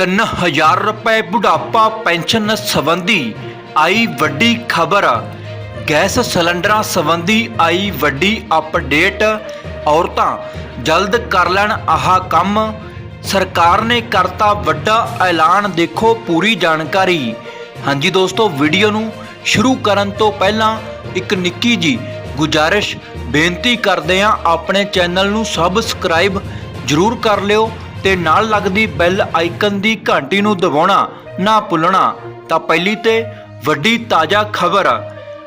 3000 ਰੁਪਏ ਬੁਢਾਪਾ ਪੈਨਸ਼ਨ ਸੰਬੰਧੀ ਆਈ ਵੱਡੀ ਖਬਰ। ਗੈਸ ਸਿਲੰਡਰਾਂ ਸੰਬੰਧੀ ਆਈ ਵੱਡੀ ਅਪਡੇਟ। ਔਰਤਾਂ ਜਲਦ ਕਰ ਲੈਣ ਆਹ ਕੰਮ। ਸਰਕਾਰ ਨੇ ਕਰਤਾ ਵੱਡਾ ਐਲਾਨ, ਦੇਖੋ ਪੂਰੀ ਜਾਣਕਾਰੀ। ਹਾਂਜੀ ਦੋਸਤੋ, ਵੀਡੀਓ ਨੂੰ ਸ਼ੁਰੂ ਕਰਨ ਤੋਂ ਪਹਿਲਾਂ ਇੱਕ ਨਿੱਕੀ ਜੀ ਗੁਜਾਰਿਸ਼ ਬੇਨਤੀ ਕਰਦੇ ਹਾਂ, ਆਪਣੇ ਚੈਨਲ ਨੂੰ ਸਬਸਕ੍ਰਾਈਬ ਜਰੂਰ ਕਰ ਲਿਓ। ਤੇ ਨਾਲ ਲੱਗਦੀ ਬੈਲ ਆਈਕਨ ਦੀ ਘੰਟੀ ਨੂੰ ਦਬਾਉਣਾ, ਨਾ ਭੁੱਲਣਾ, ਤਾਂ ਪਹਿਲੀ ਤੇ ਵੱਡੀ ਤਾਜ਼ਾ ਖਬਰ,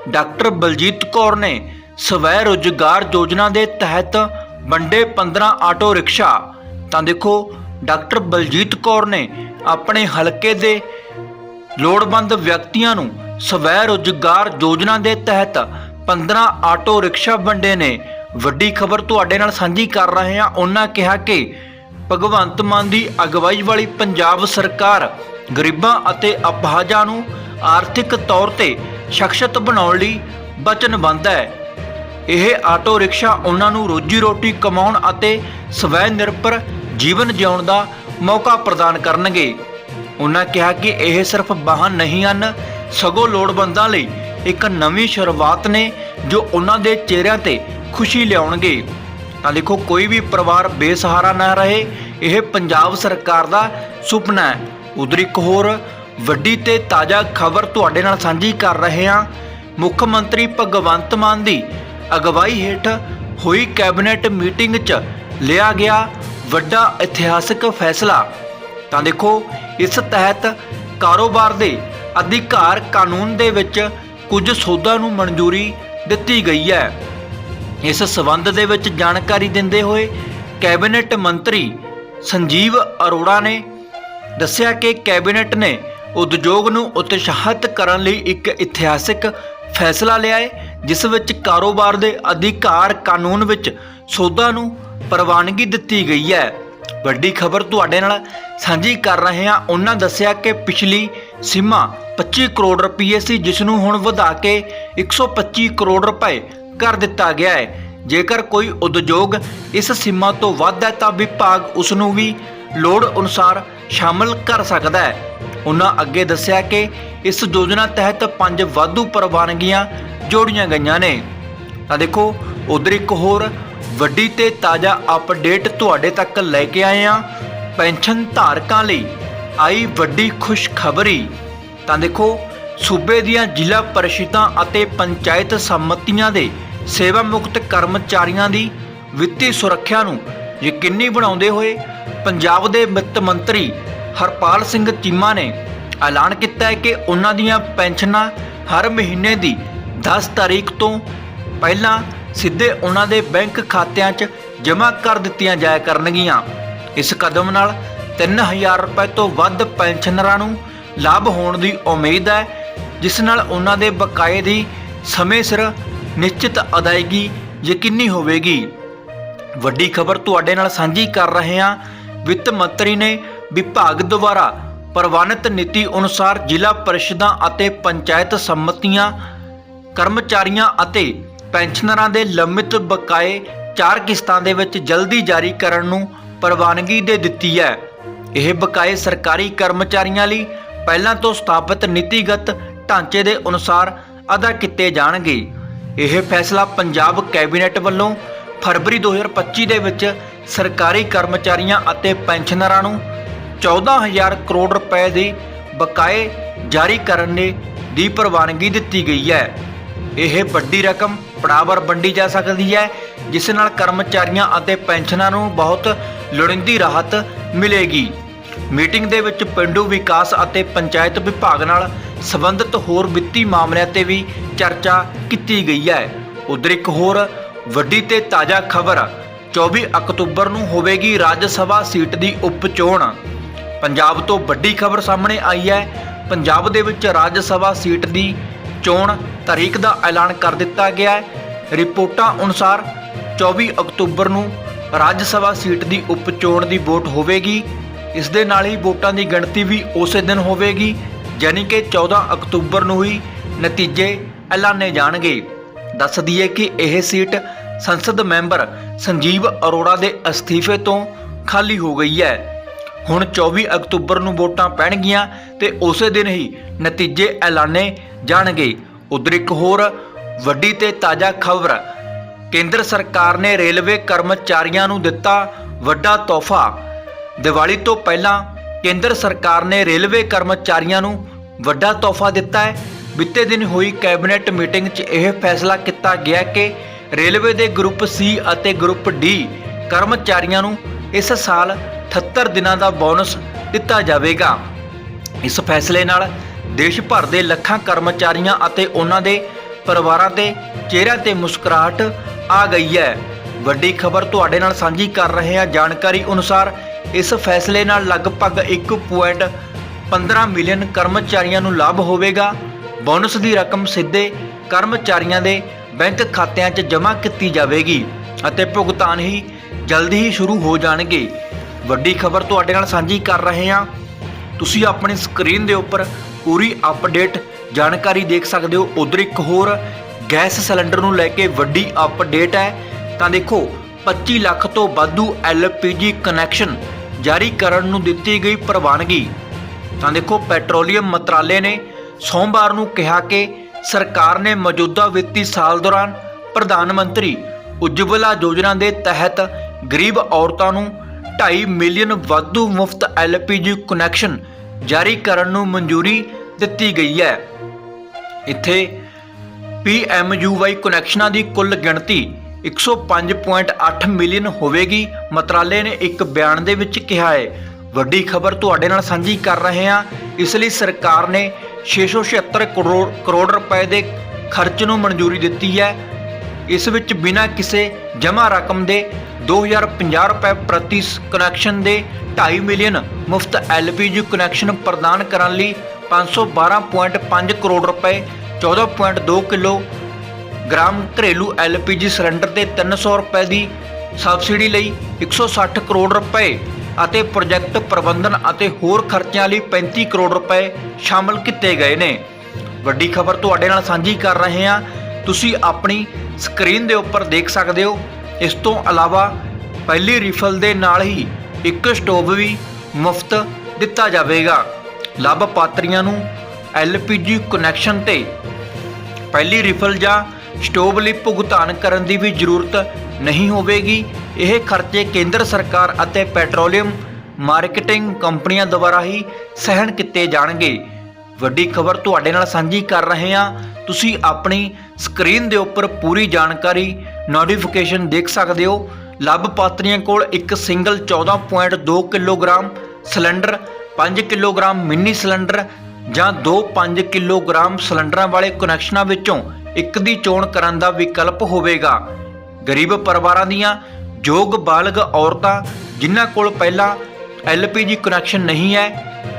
ਡਾਕਟਰ ਬਲਜੀਤ ਕੌਰ ਨੇ ਸਵੈ ਰੋਜ਼ਗਾਰ ਯੋਜਨਾ ਦੇ ਤਹਿਤ ਵੰਡੇ 15 ਆਟੋ ਰਿਕਸ਼ਾ। ਤਾਂ ਦੇਖੋ, ਡਾਕਟਰ ਬਲਜੀਤ ਕੌਰ ਨੇ ਆਪਣੇ ਹਲਕੇ ਦੇ ਲੋੜਵੰਦ ਵਿਅਕਤੀਆਂ ਨੂੰ ਸਵੈ ਰੋਜ਼ਗਾਰ ਯੋਜਨਾ ਦੇ ਤਹਿਤ 15 ਆਟੋ ਰਿਕਸ਼ਾ ਵੰਡੇ ਨੇ। ਵੱਡੀ ਖਬਰ ਤੁਹਾਡੇ ਨਾਲ ਸਾਂਝੀ ਕਰ ਰਹੇ ਹਾਂ। ਉਹਨਾਂ ਕਿਹਾ ਕਿ ਭਗਵੰਤ ਮਾਨ ਦੀ ਅਗਵਾਈ ਵਾਲੀ ਪੰਜਾਬ ਸਰਕਾਰ ਗਰੀਬਾਂ ਅਤੇ ਅਪਾਹਜਾਂ ਨੂੰ ਆਰਥਿਕ ਤੌਰ ਤੇ ਸਖਸ਼ਤ ਬਣਾਉਣ ਲਈ ਵਚਨਬੱਧ ਹੈ। ਇਹ ਆਟੋ ਰਿਕਸ਼ਾ ਉਹਨਾਂ ਨੂੰ ਰੋਜੀ ਰੋਟੀ ਕਮਾਉਣ ਅਤੇ ਸਵੈ ਨਿਰਭਰ ਜੀਵਨ ਜਿਉਣ ਦਾ ਮੌਕਾ ਪ੍ਰਦਾਨ ਕਰਨਗੇ। ਉਹਨਾਂ ਕਿਹਾ ਕਿ ਇਹ ਸਿਰਫ ਵਾਹਨ ਨਹੀਂ ਹਨ, ਸਗੋਂ ਲੋੜਵੰਦਾਂ ਲਈ ਇੱਕ ਨਵੀਂ ਸ਼ੁਰੂਆਤ ਨੇ ਜੋ ਉਹਨਾਂ ਦੇ ਚਿਹਰਿਆਂ ਤੇ ਖੁਸ਼ੀ ਲਿਆਉਣਗੇ। ਤਾਂ ਦੇਖੋ, ਕੋਈ ਵੀ ਪਰਿਵਾਰ ਬੇਸਹਾਰਾ ਨਾ ਰਹੇ, ਇਹ ਪੰਜਾਬ ਸਰਕਾਰ ਦਾ ਸੁਪਨਾ ਹੈ। ਉਧਰ ਇੱਕ ਹੋਰ, ਵੱਡੀ ਤੇ ਤਾਜ਼ਾ ਖਬਰ ਤੁਹਾਡੇ ਨਾਲ ਸਾਂਝੀ ਕਰ ਰਹੇ ਹਾਂ। ਮੁੱਖ ਮੰਤਰੀ ਭਗਵੰਤ ਮਾਨ ਦੀ ਅਗਵਾਈ ਹੇਠ ਹੋਈ ਕੈਬਨਿਟ ਮੀਟਿੰਗ 'ਚ ਲਿਆ ਗਿਆ ਵੱਡਾ ਇਤਿਹਾਸਕ ਫੈਸਲਾ। ਤਾਂ ਦੇਖੋ, ਇਸ ਤਹਿਤ ਕਾਰੋਬਾਰ ਦੇ ਅਧਿਕਾਰ ਕਾਨੂੰਨ ਦੇ ਵਿੱਚ ਕੁਝ ਸੋਧਾਂ ਨੂੰ ਮਨਜ਼ੂਰੀ ਦਿੱਤੀ ਗਈ ਹੈ। ਇਸ ਸਬੰਧ ਦੇ ਵਿੱਚ ਜਾਣਕਾਰੀ ਦਿੰਦੇ ਹੋਏ ਕੈਬਨਿਟ ਮੰਤਰੀ ਸੰਜੀਵ ਅਰੋੜਾ ਨੇ ਦੱਸਿਆ ਕਿ ਕੈਬਨਿਟ ਨੇ ਉਦਯੋਗ ਨੂੰ ਉਤਸ਼ਾਹਿਤ ਕਰਨ ਲਈ ਇੱਕ ਇਤਿਹਾਸਿਕ ਫੈਸਲਾ ਲਿਆ ਹੈ, ਜਿਸ ਵਿੱਚ ਕਾਰੋਬਾਰ ਦੇ ਅਧਿਕਾਰ ਕਾਨੂੰਨ ਵਿੱਚ ਸੌਦਾ ਨੂੰ ਪ੍ਰਵਾਨਗੀ ਦਿੱਤੀ ਗਈ ਹੈ। ਵੱਡੀ ਖਬਰ ਤੁਹਾਡੇ ਨਾਲ ਸਾਂਝੀ ਕਰ ਰਹੇ ਹਾਂ। ਉਹਨਾਂ ਦੱਸਿਆ ਕਿ ਪਿਛਲੀ ਸੀਮਾ 25 ਕਰੋੜ ਰੁਪਏ ਸੀ, ਜਿਸ ਨੂੰ ਹੁਣ ਵਧਾ ਕੇ 125 ਕਰੋੜ ਰੁਪਏ ਕਰ ਦਿੱਤਾ ਗਿਆ ਹੈ। ਜੇਕਰ ਕੋਈ ਉਦਯੋਗ ਇਸ ਸੀਮਾ ਤੋਂ ਵੱਧ ਹੈ ਤਾਂ ਵਿਭਾਗ ਉਸ ਨੂੰ ਵੀ ਲੋੜ ਅਨੁਸਾਰ ਸ਼ਾਮਲ ਕਰ ਸਕਦਾ ਹੈ। ਉਹਨਾਂ ਅੱਗੇ ਦੱਸਿਆ ਕਿ ਇਸ ਯੋਜਨਾ ਤਹਿਤ ਪੰਜ ਵਾਧੂ ਪ੍ਰਵਾਨਗੀਆਂ ਜੋੜੀਆਂ ਗਈਆਂ ਨੇ। ਤਾਂ ਦੇਖੋ, ਉਧਰ ਇੱਕ ਹੋਰ ਵੱਡੀ ਤੇ ਤਾਜ਼ਾ ਅਪਡੇਟ ਤੁਹਾਡੇ ਤੱਕ ਲੈ ਕੇ ਆਏ ਹਾਂ ਪੈਨਸ਼ਨ ਧਾਰਕਾਂ ਲਈ ਆਈ ਵੱਡੀ ਖੁਸ਼ਖਬਰੀ। ਤਾਂ ਦੇਖੋ, ਸੂਬੇ ਦੀਆਂ ਜ਼ਿਲ੍ਹਾ ਪਰਿਸ਼ਦਾਂ ਅਤੇ ਪੰਚਾਇਤ ਸੰਮਤੀਆਂ ਦੇ ਸੇਵਾ ਮੁਕਤ ਕਰਮਚਾਰੀਆਂ ਦੀ ਵਿੱਤੀ ਸੁਰੱਖਿਆ ਨੂੰ ਯਕੀਨੀ ਬਣਾਉਂਦੇ ਹੋਏ ਪੰਜਾਬ ਦੇ ਵਿੱਤ ਮੰਤਰੀ ਹਰਪਾਲ ਸਿੰਘ ਚੀਮਾ ਨੇ ਐਲਾਨ ਕੀਤਾ ਹੈ ਕਿ ਉਹਨਾਂ ਦੀਆਂ ਪੈਨਸ਼ਨਾਂ ਹਰ ਮਹੀਨੇ ਦੀ 10 ਤਾਰੀਖ ਤੋਂ ਪਹਿਲਾਂ ਸਿੱਧੇ ਉਹਨਾਂ ਦੇ ਬੈਂਕ ਖਾਤਿਆਂ 'ਚ ਜਮ੍ਹਾਂ ਕਰ ਦਿੱਤੀਆਂ ਜਾਇਆ ਕਰਨਗੀਆਂ। ਇਸ ਕਦਮ ਨਾਲ 3000 ਰੁਪਏ ਤੋਂ ਵੱਧ ਪੈਨਸ਼ਨਰਾਂ ਨੂੰ ਲਾਭ ਹੋਣ ਦੀ ਉਮੀਦ ਹੈ, ਜਿਸ ਨਾਲ ਉਹਨਾਂ ਦੇ ਬਕਾਏ ਦੀ ਸਮੇਂ ਸਿਰ ਨਿਸ਼ਚਿਤ ਅਦਾਇਗੀ ਯਕੀਨੀ ਹੋਵੇਗੀ। ਵੱਡੀ ਖਬਰ ਤੁਹਾਡੇ ਨਾਲ ਸਾਂਝੀ ਕਰ ਰਹੇ ਹਾਂ। ਵਿੱਤ ਮੰਤਰੀ ਨੇ ਵਿਭਾਗ ਦੁਆਰਾ ਪ੍ਰਵਾਨਿਤ ਨੀਤੀ ਅਨੁਸਾਰ ਜ਼ਿਲ੍ਹਾ ਪਰਿਸ਼ਦਾਂ ਅਤੇ ਪੰਚਾਇਤ ਸੰਮਤੀਆਂ, ਕਰਮਚਾਰੀਆਂ ਅਤੇ ਪੈਨਸ਼ਨਰਾਂ ਦੇ ਲੰਮਿਤ ਬਕਾਏ ਚਾਰ ਕਿਸ਼ਤਾਂ ਦੇ ਵਿੱਚ ਜਲਦੀ ਜਾਰੀ ਕਰਨ ਨੂੰ ਪ੍ਰਵਾਨਗੀ ਦੇ ਦਿੱਤੀ ਹੈ। ਇਹ ਬਕਾਏ ਸਰਕਾਰੀ ਕਰਮਚਾਰੀਆਂ ਲਈ ਪਹਿਲਾਂ ਤੋਂ ਸਥਾਪਿਤ ਨੀਤੀਗਤ ਢਾਂਚੇ ਦੇ ਅਨੁਸਾਰ ਅਦਾ ਕੀਤੇ ਜਾਣਗੇ। ਇਹ ਫੈਸਲਾ ਪੰਜਾਬ ਕੈਬਨਿਟ ਵੱਲੋਂ ਫਰਵਰੀ 2025 ਦੇ ਵਿੱਚ ਸਰਕਾਰੀ ਕਰਮਚਾਰੀਆਂ ਅਤੇ ਪੈਨਸ਼ਨਰਾਂ ਨੂੰ 14000 ਕਰੋੜ ਰੁਪਏ ਦੇ ਬਕਾਏ ਜਾਰੀ ਕਰਨ ਦੇ ਦੀ ਪ੍ਰਵਾਨਗੀ ਦਿੱਤੀ ਗਈ ਹੈ। ਇਹ ਵੱਡੀ ਰਕਮ ਪੜਾਵਰ ਵੰਡੀ ਜਾ ਸਕਦੀ ਹੈ, ਜਿਸ ਨਾਲ ਕਰਮਚਾਰੀਆਂ ਅਤੇ ਪੈਨਸ਼ਨਰਾਂ ਨੂੰ ਬਹੁਤ ਲੋੜੀਂਦੀ ਰਾਹਤ ਮਿਲੇਗੀ। ਮੀਟਿੰਗ ਦੇ ਵਿੱਚ ਪਿੰਡੂ ਵਿਕਾਸ ਅਤੇ ਪੰਚਾਇਤ ਵਿਭਾਗ ਨਾਲ ਸੰਬੰਧਿਤ ਹੋਰ ਵਿੱਤੀ ਮਾਮਲਿਆਂ ਤੇ ਵੀ ਚਰਚਾ ਕੀਤੀ ਗਈ ਹੈ। ਉਧਰ ਇੱਕ ਹੋਰ ਵੱਡੀ ਤੇ ਤਾਜ਼ਾ ਖਬਰ 24 ਅਕਤੂਬਰ ਨੂੰ ਹੋਵੇਗੀ ਰਾਜ ਸਭਾ ਸੀਟ ਦੀ ਉਪ ਚੋਣ ਪੰਜਾਬ ਤੋਂ ਵੱਡੀ ਖਬਰ ਸਾਹਮਣੇ ਆਈ ਹੈ। ਪੰਜਾਬ ਦੇ ਵਿੱਚ ਰਾਜ ਸਭਾ ਸੀਟ ਦੀ ਚੋਣ ਤਾਰੀਖ ਦਾ ਐਲਾਨ ਕਰ ਦਿੱਤਾ ਗਿਆ ਹੈ। ਰਿਪੋਰਟਾਂ ਅਨੁਸਾਰ 24 ਅਕਤੂਬਰ ਨੂੰ ਰਾਜ ਸਭਾ ਸੀਟ ਦੀ ਉਪ ਚੋਣ ਦੀ ਵੋਟ ਹੋਵੇਗੀ। ਇਸ ਦੇ ਨਾਲ ਹੀ ਵੋਟਾਂ ਦੀ ਗਿਣਤੀ ਵੀ ਉਸੇ ਦਿਨ ਹੋਵੇਗੀ, ਯਾਨੀ ਕਿ 14 ਅਕਤੂਬਰ ਨੂੰ ਹੀ ਨਤੀਜੇ ਐਲਾਨੇ ਜਾਣਗੇ। ਦੱਸ ਦਈਏ ਕਿ ਇਹ ਸੀਟ ਸੰਸਦ ਮੈਂਬਰ ਸੰਜੀਵ ਅਰੋੜਾ ਦੇ ਅਸਤੀਫੇ ਤੋਂ ਖਾਲੀ ਹੋ ਗਈ ਹੈ। ਹੁਣ 24 ਅਕਤੂਬਰ ਨੂੰ ਵੋਟਾਂ ਪੈਣਗੀਆਂ ਤੇ ਉਸੇ ਦਿਨ ਹੀ ਨਤੀਜੇ ਐਲਾਨੇ ਜਾਣਗੇ। ਉਧਰ ਇੱਕ ਹੋਰ ਵੱਡੀ ਤੇ ਤਾਜ਼ਾ ਖਬਰ, ਕੇਂਦਰ ਸਰਕਾਰ ਨੇ ਰੇਲਵੇ ਕਰਮਚਾਰੀਆਂ ਨੂੰ ਦਿੱਤਾ ਵੱਡਾ ਤੋਹਫਾ। ਦੀਵਾਲੀ ਤੋਂ ਪਹਿਲਾਂ ਕੇਂਦਰ ਸਰਕਾਰ ਨੇ ਰੇਲਵੇ ਕਰਮਚਾਰੀਆਂ ਨੂੰ ਵੱਡਾ ਤੋਹਫਾ ਦਿੱਤਾ ਹੈ। ਬੀਤੇ ਦਿਨ ਹੋਈ ਕੈਬਨਿਟ ਮੀਟਿੰਗ 'ਚ ਇਹ ਫੈਸਲਾ ਕੀਤਾ ਗਿਆ ਕਿ ਰੇਲਵੇ ਦੇ ਗਰੁੱਪ ਸੀ ਅਤੇ ਗਰੁੱਪ ਡੀ ਕਰਮਚਾਰੀਆਂ ਨੂੰ ਇਸ ਸਾਲ 78 ਦਿਨਾਂ ਦਾ ਬੋਨਸ ਦਿੱਤਾ ਜਾਵੇਗਾ। ਇਸ ਫੈਸਲੇ ਨਾਲ ਦੇਸ਼ ਭਰ ਦੇ ਲੱਖਾਂ ਕਰਮਚਾਰੀਆਂ ਅਤੇ ਉਹਨਾਂ ਦੇ ਪਰਿਵਾਰਾਂ ਦੇ ਚਿਹਰਿਆਂ ਤੇ ਮੁਸਕਰਾਹਟ ਆ ਗਈ ਹੈ। ਵੱਡੀ ਖਬਰ ਤੁਹਾਡੇ ਨਾਲ ਸਾਂਝੀ ਕਰ ਰਹੇ ਹਾਂ। ਜਾਣਕਾਰੀ ਅਨੁਸਾਰ ਇਸ ਫੈਸਲੇ ਨਾਲ ਲਗਭਗ 1.15 ਮਿਲੀਅਨ ਕਰਮਚਾਰੀਆਂ ਨੂੰ ਲਾਭ ਹੋਵੇਗਾ। ਬੋਨਸ ਦੀ ਰਕਮ ਸਿੱਧੇ ਕਰਮਚਾਰੀਆਂ ਦੇ ਬੈਂਕ ਖਾਤਿਆਂ 'ਚ ਜਮ੍ਹਾਂ ਕੀਤੀ ਜਾਵੇਗੀ ਅਤੇ ਭੁਗਤਾਨ ਹੀ ਜਲਦੀ ਹੀ ਸ਼ੁਰੂ ਹੋ ਜਾਣਗੇ। ਵੱਡੀ ਖਬਰ ਤੁਹਾਡੇ ਨਾਲ ਸਾਂਝੀ ਕਰ ਰਹੇ ਹਾਂ। ਤੁਸੀਂ ਆਪਣੀ ਸਕਰੀਨ ਦੇ ਉੱਪਰ ਪੂਰੀ ਅਪਡੇਟ ਜਾਣਕਾਰੀ ਦੇਖ ਸਕਦੇ ਹੋ। ਉਧਰ ਇੱਕ ਹੋਰ ਗੈਸ ਸਿਲੰਡਰ ਨੂੰ ਲੈ ਕੇ ਵੱਡੀ ਅਪਡੇਟ ਹੈ। ਤਾਂ ਦੇਖੋ 25 ਲੱਖ ਤੋਂ ਵਾਧੂ LPG ਕਨੈਕਸ਼ਨ ਜਾਰੀ ਕਰਨ ਨੂੰ ਦਿੱਤੀ ਗਈ ਪ੍ਰਵਾਨਗੀ। ਤਾਂ ਦੇਖੋ, ਪੈਟਰੋਲੀਅਮ ਮੰਤਰਾਲੇ ਨੇ ਸੋਮਵਾਰ ਨੂੰ ਕਿਹਾ ਕਿ ਸਰਕਾਰ ਨੇ ਮੌਜੂਦਾ ਵਿੱਤੀ ਸਾਲ ਦੌਰਾਨ ਪ੍ਰਧਾਨ ਮੰਤਰੀ ਉਜਵਲਾ ਯੋਜਨਾ ਦੇ ਤਹਿਤ ਗਰੀਬ ਔਰਤਾਂ ਨੂੰ 2.5 ਮਿਲੀਅਨ ਵਾਧੂ ਮੁਫਤ LPG ਕਨੈਕਸ਼ਨ ਜਾਰੀ ਕਰਨ ਨੂੰ ਮਨਜ਼ੂਰੀ ਦਿੱਤੀ ਗਈ ਹੈ। ਇੱਥੇ PMUY ਕਨੈਕਸ਼ਨਾਂ ਦੀ ਕੁੱਲ ਗਿਣਤੀ 105.8 ਮਿਲੀਅਨ ਹੋਵੇਗੀ ਮੰਤਰਾਲੇ ਨੇ ਇੱਕ ਬਿਆਨ ਦੇ ਵਿੱਚ ਕਿਹਾ ਹੈ। ਵੱਡੀ ਖਬਰ ਤੁਹਾਡੇ ਨਾਲ ਸਾਂਝੀ ਕਰ ਰਹੇ ਹਾਂ। ਇਸ ਲਈ ਸਰਕਾਰ ਨੇ 676 ਕਰੋੜ ਕਰੋੜ ਰੁਪਏ ਦੇ ਖਰਚ ਨੂੰ ਮਨਜ਼ੂਰੀ ਦਿੱਤੀ ਹੈ। ਇਸ ਵਿੱਚ ਬਿਨਾਂ ਕਿਸੇ ਜਮ੍ਹਾਂ ਰਕਮ ਦੇ 2050 ਰੁਪਏ ਪ੍ਰਤੀ ਸ- ਕਨੈਕਸ਼ਨ ਦੇ 2.5 ਮਿਲੀਅਨ ਮੁਫਤ LPG ਕਨੈਕਸ਼ਨ ਪ੍ਰਦਾਨ ਕਰਨ ਲਈ 512.5 ਕਰੋੜ ਰੁਪਏ 14.2 ਕਿਲੋ ਗ੍ਰਾਮ ਘਰੇਲੂ LPG ਸਿਲੰਡਰ ਤੇ 300 ਰੁਪਏ ਦੀ ਸਬਸਿਡੀ ਲਈ 160 ਕਰੋੜ ਰੁਪਏ ਅਤੇ ਪ੍ਰੋਜੈਕਟ ਪ੍ਰਬੰਧਨ ਅਤੇ ਹੋਰ ਖਰਚਿਆਂ ਲਈ 35 ਕਰੋੜ ਰੁਪਏ ਸ਼ਾਮਲ ਕੀਤੇ ਗਏ ਨੇ। ਵੱਡੀ ਖਬਰ ਤੁਹਾਡੇ ਨਾਲ ਸਾਂਝੀ ਕਰ ਰਹੇ ਹਾਂ। ਤੁਸੀਂ ਆਪਣੀ ਸਕਰੀਨ ਦੇ ਉੱਪਰ ਦੇਖ ਸਕਦੇ ਹੋ। ਇਸ ਤੋਂ ਇਲਾਵਾ ਪਹਿਲੀ ਰਿਫਲ ਦੇ ਨਾਲ ਹੀ ਇੱਕ ਸਟੋਵ ਵੀ ਮੁਫਤ ਦਿੱਤਾ ਜਾਵੇਗਾ। ਲਾਭਪਾਤਰੀਆਂ ਨੂੰ LPG ਕਨੈਕਸ਼ਨ ਤੇ ਪਹਿਲੀ ਰਿਫਲ ਜਾਂ ਸਟੋਵ ਲਈ ਭੁਗਤਾਨ ਕਰਨ ਦੀ ਵੀ ਜ਼ਰੂਰਤ ਨਹੀਂ ਹੋਵੇਗੀ। ਇਹ ਖਰਚੇ ਕੇਂਦਰ ਸਰਕਾਰ ਅਤੇ ਪੈਟਰੋਲੀਅਮ ਮਾਰਕੀਟਿੰਗ ਕੰਪਨੀਆਂ ਦੁਆਰਾ ਹੀ ਸਹਿਣ ਕੀਤੇ ਜਾਣਗੇ। ਵੱਡੀ ਖਬਰ ਤੁਹਾਡੇ ਨਾਲ ਸਾਂਝੀ ਕਰ ਰਹੇ ਹਾਂ। ਤੁਸੀਂ ਆਪਣੀ ਸਕਰੀਨ ਦੇ ਉੱਪਰ ਪੂਰੀ ਜਾਣਕਾਰੀ ਨੋਟੀਫਿਕੇਸ਼ਨ ਦੇਖ ਸਕਦੇ ਹੋ। ਲਾਭਪਾਤਰੀਆਂ ਕੋਲ ਇੱਕ single 14.2 kilogram cylinder 5 kilogram mini cylinder ਜਾਂ ਦੋ 5 ਕਿਲੋਗ੍ਰਾਮ ਸਿਲੰਡਰਾਂ ਵਾਲੇ ਕਨੈਕਸ਼ਨਾਂ ਵਿੱਚੋਂ ਇੱਕ ਦੀ ਚੋਣ ਕਰਨ ਦਾ ਵਿਕਲਪ ਹੋਵੇਗਾ। ਗਰੀਬ ਪਰਿਵਾਰਾਂ ਦੀਆਂ ਯੋਗ ਬਾਲਗ ਔਰਤਾਂ, ਜਿਨ੍ਹਾਂ ਕੋਲ ਪਹਿਲਾਂ LPG ਕਨੈਕਸ਼ਨ ਨਹੀਂ ਹੈ,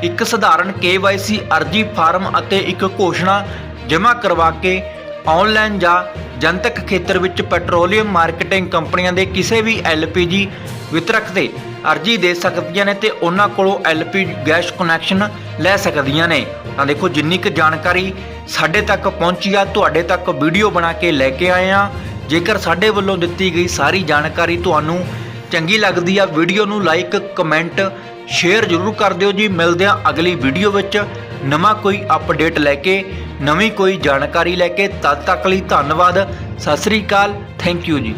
ਇੱਕ ਸਧਾਰਨ KYC ਅਰਜੀ ਫਾਰਮ ਅਤੇ ਇੱਕ ਘੋਸ਼ਣਾ ਜਮ੍ਹਾਂ ਕਰਵਾ ਕੇ ਆਨਲਾਈਨ ਜਾਂ ਜਨਤਕ ਖੇਤਰ ਵਿੱਚ ਪੈਟਰੋਲੀਅਮ ਮਾਰਕੀਟਿੰਗ ਕੰਪਨੀਆਂ ਦੇ ਕਿਸੇ ਵੀ LPG ਵਿਤਰਕ ਤੇ ਅਰਜੀ ਦੇ ਸਕਦੀਆਂ ਨੇ ਤੇ ਉਹਨਾਂ ਕੋਲੋਂ LPG ਗੈਸ ਕਨੈਕਸ਼ਨ ਲੈ ਸਕਦੀਆਂ ਨੇ। ਤਾਂ ਦੇਖੋ, ਜਿੰਨੀ ਕੁ ਜਾਣਕਾਰੀ ਸਾਡੇ ਤੱਕ ਪਹੁੰਚੀ ਆ, ਤੁਹਾਡੇ ਤੱਕ ਵੀਡੀਓ ਬਣਾ ਕੇ ਲੈ ਕੇ ਆਏ ਆ। ਜੇਕਰ ਸਾਡੇ ਵੱਲੋਂ ਦਿੱਤੀ ਗਈ ਸਾਰੀ ਜਾਣਕਾਰੀ ਤੁਹਾਨੂੰ ਚੰਗੀ ਲੱਗਦੀ ਆ, ਵੀਡੀਓ ਨੂੰ ਲਾਈਕ ਕਮੈਂਟ ਸ਼ੇਅਰ ਜ਼ਰੂਰ ਕਰ ਦਿਓ ਜੀ। ਮਿਲਦੇ ਆ ਅਗਲੀ ਵੀਡੀਓ ਵਿੱਚ। ਨਵਾਂ ਕੋਈ ਅਪਡੇਟ ਲੈ ਕੇ, ਨਵੀਂ ਕੋਈ ਜਾਣਕਾਰੀ ਲੈ ਕੇ। ਤਦ ਤੱਕ ਲਈ ਧੰਨਵਾਦ। ਸਤਿ ਸ੍ਰੀ ਅਕਾਲ। ਥੈਂਕ ਯੂ ਜੀ।